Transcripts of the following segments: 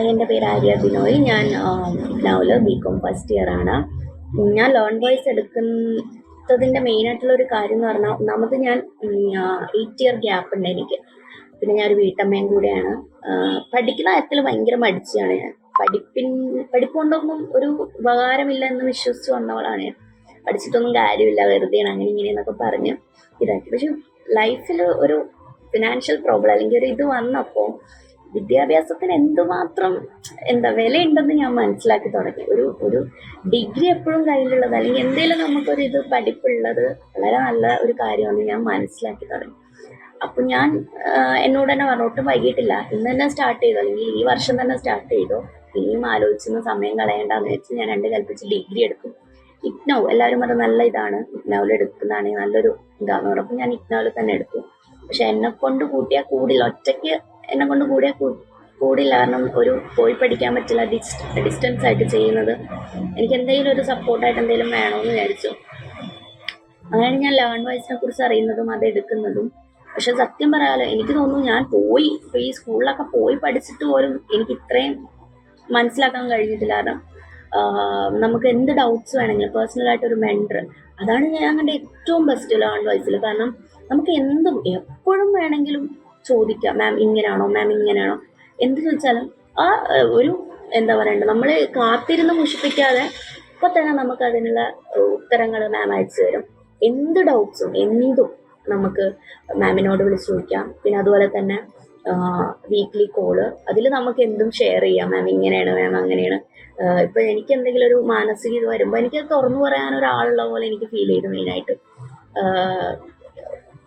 എന്റെ പേര് ആര്യ ബിനോയ്. ഞാൻ നൗൽ ബി കോം ഫസ്റ്റ് ഇയർ ആണ്. ഞാൻ ലോൺ വോയിസ് എടുക്കുന്നതിന്റെ മെയിനായിട്ടുള്ള ഒരു കാര്യം എന്ന് പറഞ്ഞാൽ ഒന്നാമത് ഞാൻ എയ്റ്റ് ഇയർ ഗ്യാപ്പ് ഉണ്ട് എനിക്ക്. പിന്നെ ഞാൻ ഒരു വീട്ടമ്മയും കൂടെയാണ്. പഠിക്കുന്ന കാര്യത്തിൽ ഭയങ്കര മടിച്ചാണ് ഞാൻ. പഠിപ്പിൻ പഠിപ്പ് കൊണ്ടൊന്നും ഒരു ഉപകാരമില്ല എന്ന് വിശ്വസിച്ച് വന്നവളാണ് ഞാൻ. പഠിച്ചിട്ടൊന്നും കാര്യമില്ല വെറുതെയാണ് അങ്ങനെ ഇങ്ങനെ എന്നൊക്കെ പറഞ്ഞ് ഇതാക്കി. പക്ഷെ ലൈഫിൽ ഒരു ഫിനാൻഷ്യൽ പ്രോബ്ലം അല്ലെങ്കിൽ ഒരു ഇത് വന്നപ്പോൾ വിദ്യാഭ്യാസത്തിന് എന്തുമാത്രം എന്താ വിലയുണ്ടെന്ന് ഞാൻ മനസ്സിലാക്കി തുടങ്ങി. ഒരു ഒരു ഡിഗ്രി എപ്പോഴും കയ്യിലുള്ളത് അല്ലെങ്കിൽ എന്തെങ്കിലും നമുക്കൊരു ഇത് പഠിപ്പുള്ളത് വളരെ നല്ല ഒരു കാര്യമാണെന്ന് ഞാൻ മനസ്സിലാക്കി തുടങ്ങി. അപ്പം ഞാൻ എന്നോട് തന്നെ പറഞ്ഞു ഒട്ടും വൈകിട്ടില്ല. ഇന്ന് തന്നെ സ്റ്റാർട്ട് ചെയ്തു? അല്ലെങ്കിൽ ഈ വർഷം തന്നെ സ്റ്റാർട്ട് ചെയ്തു? ഇനിയും ആലോചിച്ചൊന്ന് സമയം കളയേണ്ടെന്ന് വെച്ച് ഞാൻ രണ്ട് കൽപ്പിച്ച് ഡിഗ്രി എടുക്കും. ഇഗ്നോ എല്ലാവരും പറഞ്ഞു നല്ല ഇതാണ്. ഇഗ്നോയിൽ എടുക്കുന്നതാണെങ്കിൽ നല്ലൊരു ഇതാണെന്ന് പറഞ്ഞപ്പോൾ ഞാൻ ഇഗ്നോയിൽ തന്നെ എടുക്കും പക്ഷെ എന്നെ കൊണ്ട് കൂട്ടിയാൽ കൂടില്ല. ഒറ്റയ്ക്ക് എന്നെ കൊണ്ട് കൂടെ കൂടില്ല. കാരണം ഒരു പോയി പഠിക്കാൻ പറ്റില്ല. ഡിസ്റ്റ് ഡിസ്റ്റൻസ് ആയിട്ട് ചെയ്യുന്നത്. എനിക്ക് എന്തെങ്കിലും ഒരു സപ്പോർട്ടായിട്ട് എന്തെങ്കിലും വേണമെന്ന് വിചാരിച്ചു. അങ്ങനെയാണ് ഞാൻ ലേൺ വൈസിനെ കുറിച്ച് അറിയുന്നതും അത് എടുക്കുന്നതും. പക്ഷെ സത്യം പറയാലോ എനിക്ക് തോന്നുന്നു ഞാൻ പോയി ഈ സ്കൂളിലൊക്കെ പോയി പഠിച്ചിട്ട് പോലും എനിക്ക് ഇത്രയും മനസ്സിലാക്കാൻ കഴിഞ്ഞിട്ടില്ല. കാരണം നമുക്ക് എന്ത് ഡൗട്ട്സ് വേണമെങ്കിലും പേഴ്സണലായിട്ട് ഒരു മെൻഡർ അതാണ് ഞാൻ കണ്ട ഏറ്റവും ബെസ്റ്റ് ലേൺ വൈസിൽ കാരണം നമുക്ക് എന്തും എപ്പോഴും വേണമെങ്കിലും ചോദിക്കാം മാം ഇങ്ങനെയാണോ മാം ഇങ്ങനെയാണോ എന്ത് ചോദിച്ചാലും ആ ഒരു എന്താ പറയണ്ടത് നമ്മൾ കാത്തിരുന്ന് മുഷിപ്പിക്കാതെ ഇപ്പോൾ തന്നെ നമുക്ക് അതിനുള്ള ഉത്തരങ്ങൾ മാം അയച്ചു തരും. എന്ത് ഡൗട്ട്സും എന്തും നമുക്ക് മാമിനോട് വിളിച്ചു ചോദിക്കാം. പിന്നെ അതുപോലെ തന്നെ വീക്ക്ലി കോൾ അതിൽ നമുക്ക് എന്തും ഷെയർ ചെയ്യാം. മാം ഇങ്ങനെയാണ് മാം അങ്ങനെയാണ്. ഇപ്പം എനിക്ക് എന്തെങ്കിലും ഒരു മാനസിക ഇത് വരുമ്പോൾ എനിക്ക് തുറന്നു പറയാൻ ഒരാളുള്ള പോലെ എനിക്ക് ഫീൽ ചെയ്തു മെയിനായിട്ട്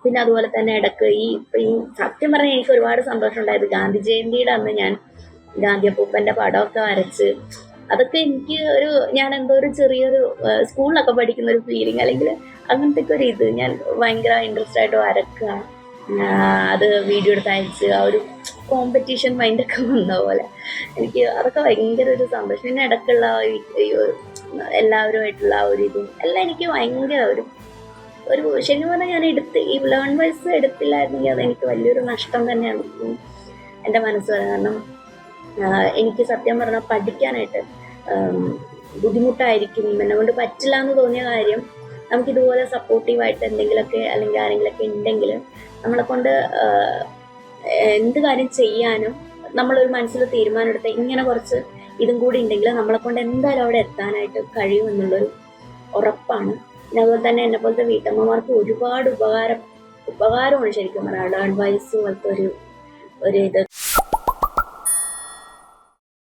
പിന്നെ അതുപോലെ തന്നെ ഇടയ്ക്ക് ഈ ഈ സത്യം പറഞ്ഞാൽ എനിക്ക് ഒരുപാട് സന്തോഷം ഉണ്ടായത് ഗാന്ധി ജയന്തിയുടെ അന്ന് ഞാൻ ഗാന്ധി അപ്പൂപ്പന്റെ പടമൊക്കെ വരച്ച്. അതൊക്കെ എനിക്ക് ഒരു ഞാൻ എന്തോ ഒരു ചെറിയൊരു സ്കൂളിലൊക്കെ പഠിക്കുന്ന ഒരു ഫീലിംഗ് അല്ലെങ്കിൽ അങ്ങനത്തെ ഒക്കെ ഒരു ഇത്. ഞാൻ ഭയങ്കര ഇൻട്രസ്റ്റ് ആയിട്ട് വരക്കുക അത് വീഡിയോ എടുത്ത് അയച്ച് ആ ഒരു കോമ്പറ്റീഷൻ മൈൻഡൊക്കെ വന്ന പോലെ. എനിക്ക് അതൊക്കെ ഭയങ്കര ഒരു സന്തോഷം. പിന്നെ ഒരു എല്ലാവരുമായിട്ടുള്ള ആ ഒരു ഇതും എല്ലാം എനിക്ക് ഭയങ്കര ഒരു ഒരു ശരിക്കും പറഞ്ഞാൽ ഞാൻ എടുത്ത് ഈ ലേൺ വൈസ് എടുത്തില്ലായിരുന്നെങ്കിൽ അത് എനിക്ക് വലിയൊരു നഷ്ടം തന്നെയാണ്. എന്റെ മനസ്സ് കാരണം എനിക്ക് സത്യം പറഞ്ഞാൽ പഠിക്കാനായിട്ട് ബുദ്ധിമുട്ടായിരിക്കും. എന്നെ കൊണ്ട് പറ്റില്ല എന്ന് തോന്നിയ കാര്യം നമുക്ക് ഇതുപോലെ സപ്പോർട്ടീവായിട്ട് എന്തെങ്കിലുമൊക്കെ അല്ലെങ്കിൽ ആരെങ്കിലുമൊക്കെ ഉണ്ടെങ്കിൽ നമ്മളെ കൊണ്ട് എന്ത് കാര്യം ചെയ്യാനും നമ്മളൊരു മനസ്സിൽ തീരുമാനം എടുത്ത് ഇങ്ങനെ കുറച്ച് ഇതും കൂടി ഉണ്ടെങ്കിൽ നമ്മളെ കൊണ്ട് എന്തായാലും അവിടെ എത്താനായിട്ട് കഴിയുമെന്നുള്ളൊരു ഉറപ്പാണ്. പിന്നെ അതുപോലെ തന്നെ എന്നെ പോലത്തെ വീട്ടമ്മമാർക്ക് ഒരുപാട് ഉപകാരം ഉപകാരമാണ് ശരിക്കും പറയാം അഡ്വൈസ് പോലത്തെ ഒരു ഒരു ഇത്.